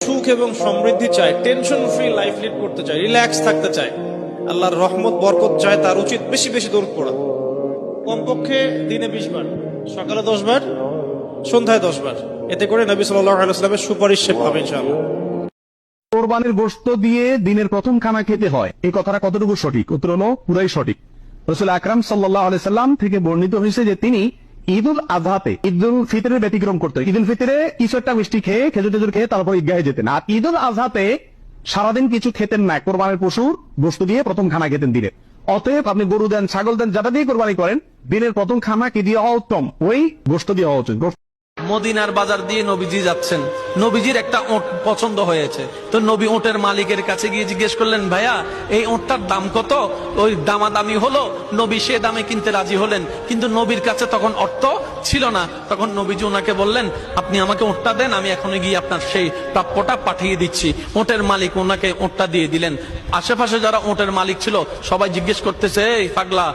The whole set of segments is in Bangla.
সুখ এবং সমৃদ্ধি চায় টেনশন ফ্রি লাইফ লিড করতে চায় রিল্যাক্স থাকতে চায়। আল্লাহর রহমত, বরকত চায়, তার উচিত বেশি বেশি দৌড় পড়া। কমপক্ষে দিনে বিশ বার, সকালে দশ বার, সন্ধ্যায় দশ বার। এতে করে নবী আলাইস্লামের সুপারিশ সে পাবে কোরবানির গোশত দিয়ে দিনের প্রথম খানা খেতে হয়। এই কথাটা কতটুকু সঠিক? উত্তর হলো, পুরাই সঠিক। রসুল আকরাম সাল্লাহ সাল্লাম থেকে বর্ণিত হয়েছে যে তিনি ঈদুল আজহাতে ঈদুল ফিতরের ব্যতিক্রম করতেন ঈদুল ফিতরে কিছু একটা মিষ্টি খেয়ে খেজুর টেজুর খেয়ে তারপর ঈদগাহে যেতেন। আর ঈদুল আজহাতে সারাদিন কিছু খেতেন না, কোরবানের পশুর বস্তু দিয়ে প্রথম খানা খেতেন দিনে। অতএব আপনি গরু দেন, ছাগল দেন যাটা দিয়ে কোরবানি করেন, দিনের প্রথম খানা কি দিয়ে হওয়া উত্তম? ওই গোষ্ঠ দিয়ে হওয়া উচিত। মদিনার বাজার দিয়ে নবীজি যাচ্ছেন। নবীজির একটা ওট পছন্দ হয়েছে। তো নবী ওটের মালিকের কাছে গিয়ে জিজ্ঞেস করলেন, ভাইয়া, এই ওটটার দাম কত? ওই দামাদামি হলো? নবী সে দামে কিনতে রাজি হলেন। কিন্তু নবীর কাছে তখন অর্থ ছিল না। তখন নবীজি ওনাকে বললেন, আপনি আমাকে ওটটা দেন, আমি এখন গিয়ে আপনার সেই প্রাপ্যটা পাঠিয়ে দিচ্ছি। ওটের মালিক ওনাকে ওটটা দিয়ে দিলেন। আশেপাশে যারা ওটের মালিক ছিল, সবাই জিজ্ঞেস করতেছে, এই পাগলা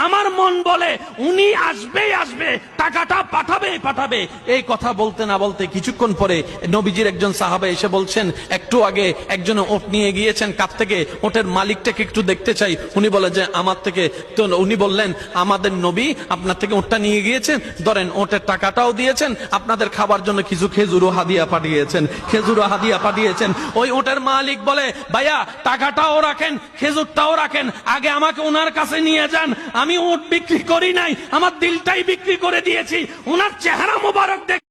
আমার মন বলে, উনি আসবেই আসবে, টাকাটা পাঠাবেই পাঠাবে। এই কথা বলতে না বলতে কিছুক্ষণ পরে নবীজির একজন সাহাবে এসে বলছেন, একটু আগে একজন ওট নিয়ে গিয়েছেন কাপ থেকে, ওটের মালিকটাকে একটু দেখতে চাই। উনি বলে যে, আমার থেকে, তো উনি বললেন, আমাদের নবী আপনার থেকে ওটটা নিয়ে গিয়েছেন, ধরেন ওটের টাকাটাও দিয়েছেন, আপনাদের খাবার জন্য কিছু খেজুরও হাদিয়া পাঠিয়েছেন খেজুরও হাদিয়া পাঠিয়েছেন। ওই ওটের মালিক বলে, ভাইয়া, টাকাটাও রাখেন, খেজুরটাও রাখেন, আগে আমাকে ওনার কাছে নিয়ে যান আমি উট বিক্রি করি নাই আমার দিলটাই বিক্রি করে দিয়েছি। ওনার চেহারা মোবারক দেখ